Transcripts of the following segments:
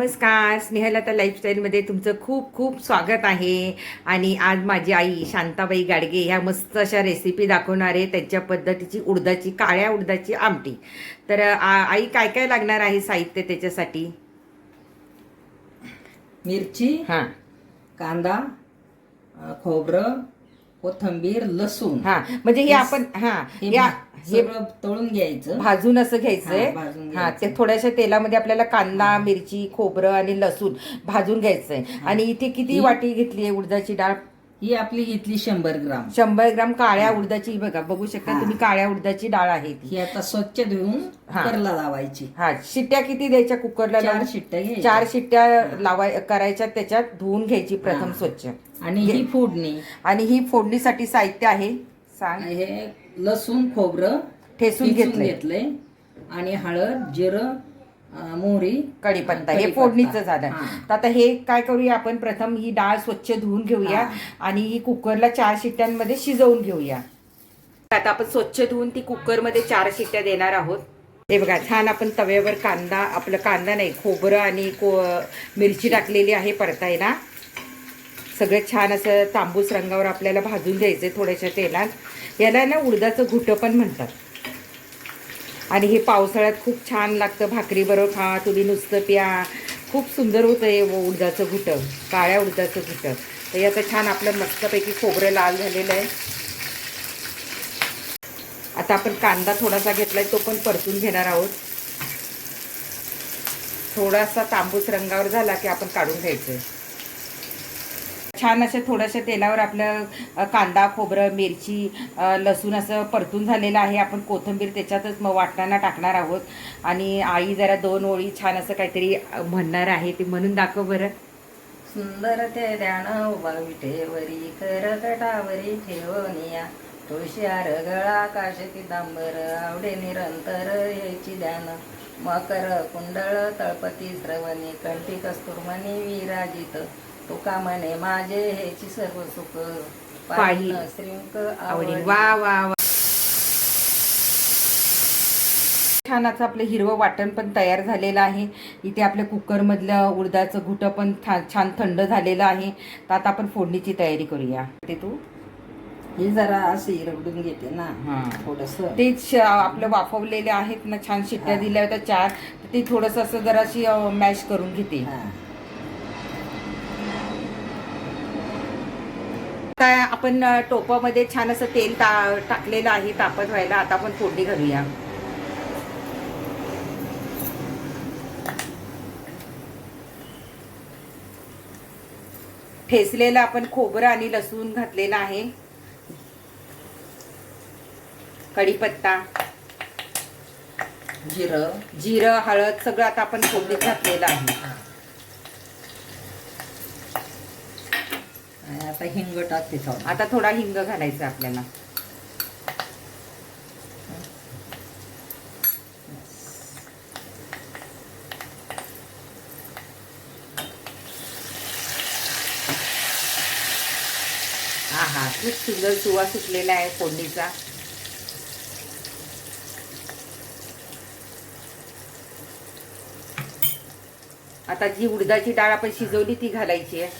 नमस्कार स्नेहलता लाईफस्टाईलमध्ये तुमचं खूप खूप स्वागत आहे. आणि आज माझी आई शांताबाई गाडगे ह्या मस्त अशा रेसिपी दाखवणार आहे त्यांच्या पद्धतीची उडदाची काळ्या उडदाची आमटी. तर आ- आई काय काय लागणार आहे साहित्य त्याच्यासाठी? मिरची हां. कांदा खोबरं कोथंबीर लसूण. हां म्हणजे हे आपण हां या हे तळून घ्यायचं. भाजून असं घ्यायचंय. हां. ते थोड्याशा तेलामध्ये आपल्याला कांदा मिरची खोबरं आणि लसूण भाजून घ्यायचंय. आणि इथे किती वाटी घेतली आहे उडदाची डाळ? ही आपली घेतली शंभर ग्राम शंभर ग्राम काळ्या उडदाची ही बघा बघू शकता हा. तुम्ही काळ्या उडदाची डाळ आहे ती ही आता स्वच्छ धुवून हा. कुकरला लावायची हा शिट्ट्या किती द्यायच्या कुकरला चार लावून? शिट्ट्या घ्यायच्या. चार शिट्ट्या लावाय करायच्या त्याच्यात धुवून घ्यायची प्रथम हा. स्वच्छ आणि ही फोडणी आणि ही फोडणीसाठी साहित्य आहे सांग हे लसूण खोबरं ठेचून ठेचून घेतलंय. घेतलंय आणि हळद जिरं मोहरी कढीपत्ता हे. फोडणीचं झालं. तर आता हे काय करूया आपण? प्रथम ही डाळ स्वच्छ धुवून घेऊया. आणि ही कुकरला चार शिट्ट्यांमध्ये शिजवून घेऊया. आता आपण स्वच्छ धुवून ती कुकरमध्ये चार शिट्ट्या देणार आहोत. हे बघा छान आपण तव्यावर कांदा आपलं कांदा नाही खोबरं आणि को मिरची टाकलेली आहे परतायला सगळं छान असं तांबूस रंगावर आपल्याला भाजून घ्यायचं थोड्याशा तेलात. याला ना उडदाचं घुटं पण म्हणतात. आणि हे पावसाळ्यात खूप छान लागतं भाकरीबरोबर खा तुम्ही नुसतं प्या. खूप सुंदर होतं हे उडदाचं घुटं काळ्या उडदाचं घुटं. तर याचं छान आपलं मस्तपैकी खोबरं लाल झालेलं आहे. आता आपण कांदा थोडासा घेतला आहे तो पण परतून घेणार आहोत. थोडासा तांबूस रंगावर झाला की आपण काढून घ्यायचं आहे छान असे थोड्याशा तेलावर आपलं कांदा खोबरं मिरची लसूण असं परतून झालेलं आहे. आपण कोथिंबीर त्याच्यातच मग वाटताना टाकणार आहोत. आणि आई जरा दोन ओळी छान असं काहीतरी म्हणणार आहे ते म्हणून दाखव बरं. सुंदर ते ध्यान उभा विठेवरी करकटावरी ठेवनिया तुळशी गळा काश पितांबर आवडे निरंतर याची ध्यान. मकर कुंडळ तळपती श्रवणी कंठी कस्तुरमणी विराजित. तुका म्हणे माझे हेची सर्व सुख पाही. पाहिन श्रींक आवडी वा वा वा. छान असं आपलं हिरवं वाटण पण तयार झालेलं आहे. इथे आपल्या कुकरमधलं उडदाचं घुटं पण छान थंड झालेलं आहे. तर आता आपण फोडणीची तयारी करूया. ते तू? ही जरा अशी रगडून घेते ना हां. थोडस. ते श- आपलं वाफवलेले आहेत ना छान शिट्ट्या. दिल्या होत्या चार. ते थोडंसं असं जराशी मॅश करून घेते. आता आपण टोपामध्ये छान असं तेल टा टाकलेलं आहे तापत व्हायला. आता आपण फोडणी घालूया. ठेचलेलं आपण खोबरं आणि लसूण घातलेलं आहे. कढीपत्ता. जिरं. जिरं हळद सगळं आता आपण फोडणीत घातलेलं आहे. आणि आता हिंग टाकते थोडं आता थोडा हिंग घालायचा आपल्याला. हा हा खूप सुंदर सुवा सुटलेला आहे फोडणीचा. आता जी उडदाची डाळ आपण शिजवली ती घालायची आहे.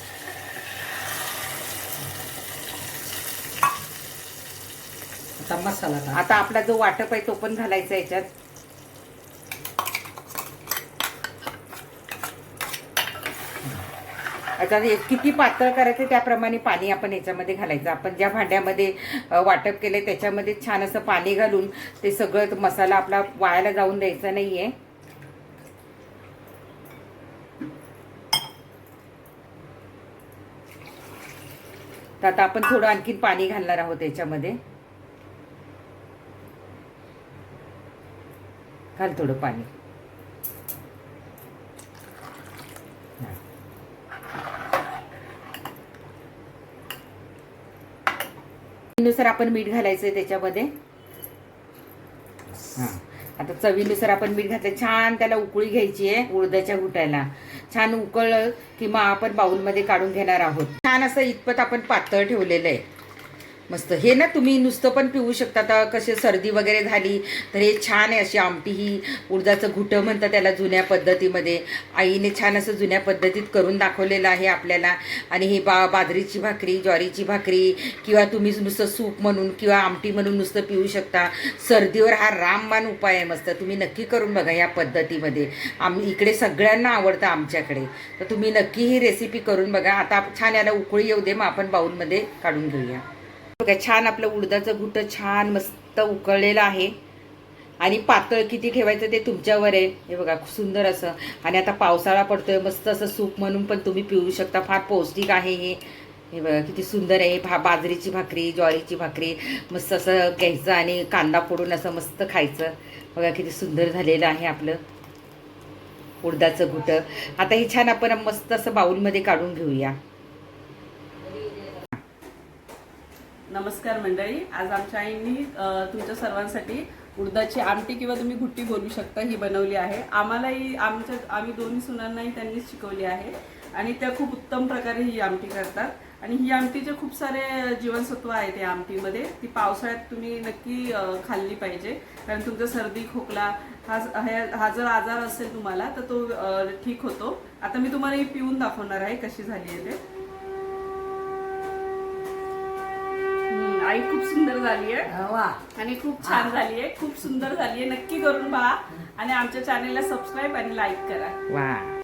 आता मसाला टाक आता आपला जो वाटप आहे तो पण घालायचा याच्यात. आता हे किती पातळ करायचं त्याप्रमाणे पाणी आपण याच्यामध्ये घालायचं. आपण ज्या भांड्यामध्ये वाटप केलंय त्याच्यामध्ये छान असं पाणी घालून ते सगळं मसाला आपला वायाला जाऊन द्यायचा नाहीये. तर आता आपण थोडं आणखीन पाणी घालणार आहोत याच्यामध्ये. घाल थोडं पाणी. नुसार आपण मीठ घालायचंय त्याच्यामध्ये. हा. आता चवीनुसार आपण मीठ घातलं छान त्याला उकळी घ्यायची आहे उडदाच्या घुटायला छान उकळलं की मग आपण बाउलमध्ये काढून घेणार आहोत. छान असं इतपत आपण पातळ ठेवलेलं आहे. मस्त. हे ना तुम्ही नुसतं पण पिऊ शकता. आता कसे सर्दी वगैरे झाली तर हे छान आहे अशी आमटी ही. उडदाचं घुटं म्हणतात त्याला जुन्या पद्धतीमध्ये. आईने छान असं जुन्या पद्धतीत करून दाखवलेलं आहे आपल्याला. आणि हे बा बाजरीची भाकरी ज्वारीची भाकरी किंवा तुम्ही नुसतं सूप म्हणून किंवा आमटी म्हणून नुसतं पिऊ शकता. सर्दीवर हा रामबाण उपाय आहे मस्त. तुम्ही नक्की करून बघा या पद्धतीमध्ये. आम इकडे सगळ्यांना आवडतं आमच्याकडे. तर तुम्ही नक्की ही रेसिपी करून बघा. आता छान याला उकळी येऊ दे मग आपण बाऊलमध्ये काढून घेऊया. बघा छान आपलं उडदाचं घुटं छान मस्त उकळलेलं आहे. आणि पातळ किती ठेवायचं ते तुमच्यावर आहे. हे बघा खूप सुंदर असं. आणि आता पावसाळा पडतोय मस्त असं सूप म्हणून पण तुम्ही पिऊ शकता. फार पौष्टिक आहे हे. हे बघा किती सुंदर आहे. भा बाजरीची भाकरी ज्वारीची भाकरी मस्त असं घ्यायचं आणि कांदा फोडून असं मस्त खायचं. बघा किती सुंदर झालेलं आहे आपलं उडदाचं घुटं. आता हे छान आपण मस्त असं बाऊलमध्ये काढून घेऊया. नमस्कार मंडळी. आज आमच्या आईंनी तुमच्या सर्वांसाठी उडदाची आमटी किंवा तुम्ही घुट्टी बोलू शकता ही बनवली आहे. आम्हालाही आमच्या आम्ही दोन्ही सुनांनाही त्यांनीच शिकवली आहे. आणि त्या खूप उत्तम प्रकारे ही आमटी करतात. आणि ही आमटीचे खूप सारे जीवनसत्व आहेत या आमटीमध्ये ती पावसाळ्यात तुम्ही नक्की खाल्ली पाहिजे. कारण तुमचा सर्दी खोकला हा हा- जर आजार असेल तुम्हाला तर तो ठीक होतो. आता मी तुम्हाला ही पिऊन दाखवणार आहे कशी झाली आहे ते. आई खूप सुंदर झाली आहे. वा. आणि खूप छान झाली आहे. खूप सुंदर झाली आहे. नक्की करून पहा. आणि आमच्या चॅनेलला सबस्क्राईब आणि लाईक करा. वा.